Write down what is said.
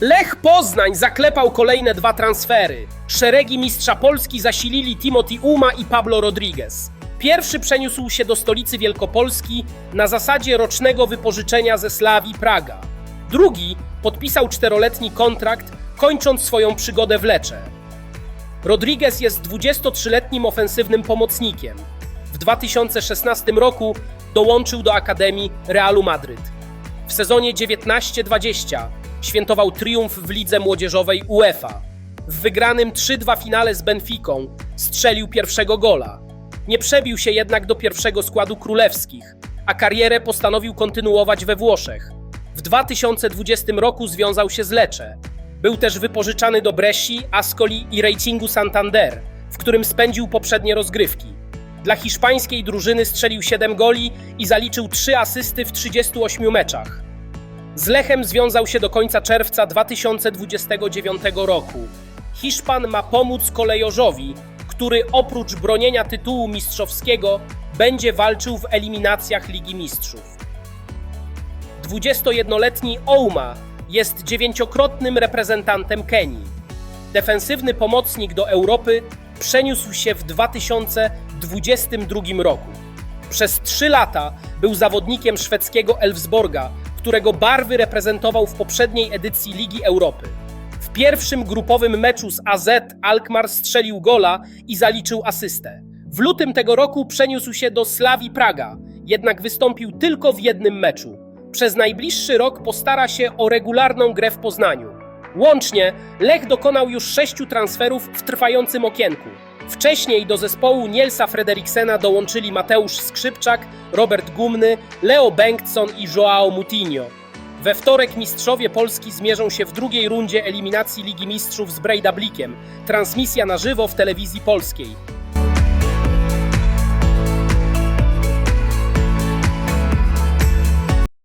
Lech Poznań zaklepał kolejne dwa transfery. Szeregi mistrza Polski zasilili Timothy Uma i Pablo Rodriguez. Pierwszy przeniósł się do stolicy Wielkopolski na zasadzie rocznego wypożyczenia ze Slawii Praga. Drugi podpisał czteroletni kontrakt, kończąc swoją przygodę w Lecze. Rodriguez jest 23-letnim ofensywnym pomocnikiem. W 2016 roku dołączył do Akademii Realu Madryt. W sezonie 19-20 świętował triumf w lidze młodzieżowej UEFA. W wygranym 3-2 finale z Benficą strzelił pierwszego gola. Nie przebił się jednak do pierwszego składu królewskich, a karierę postanowił kontynuować we Włoszech. W 2020 roku związał się z Lecce. Był też wypożyczany do Bresci, Ascoli i Racingu Santander, w którym spędził poprzednie rozgrywki. Dla hiszpańskiej drużyny strzelił 7 goli i zaliczył 3 asysty w 38 meczach. Z Lechem związał się do końca czerwca 2029 roku. Hiszpan ma pomóc kolejorzowi, który oprócz bronienia tytułu mistrzowskiego będzie walczył w eliminacjach Ligi Mistrzów. 21-letni Ouma jest dziewięciokrotnym reprezentantem Kenii. Defensywny pomocnik do Europy przeniósł się w 2022 roku. Przez trzy lata był zawodnikiem szwedzkiego Elfsborga, którego barwy reprezentował w poprzedniej edycji Ligi Europy. W pierwszym grupowym meczu z AZ Alkmaar strzelił gola i zaliczył asystę. W lutym tego roku przeniósł się do Slawii Praga, jednak wystąpił tylko w jednym meczu. Przez najbliższy rok postara się o regularną grę w Poznaniu. Łącznie Lech dokonał już sześciu transferów w trwającym okienku. Wcześniej do zespołu Nielsa Frederiksena dołączyli Mateusz Skrzypczak, Robert Gumny, Leo Bengtson i Joao Moutinho. We wtorek mistrzowie Polski zmierzą się w drugiej rundzie eliminacji Ligi Mistrzów z Breidablikiem. Transmisja na żywo w telewizji polskiej.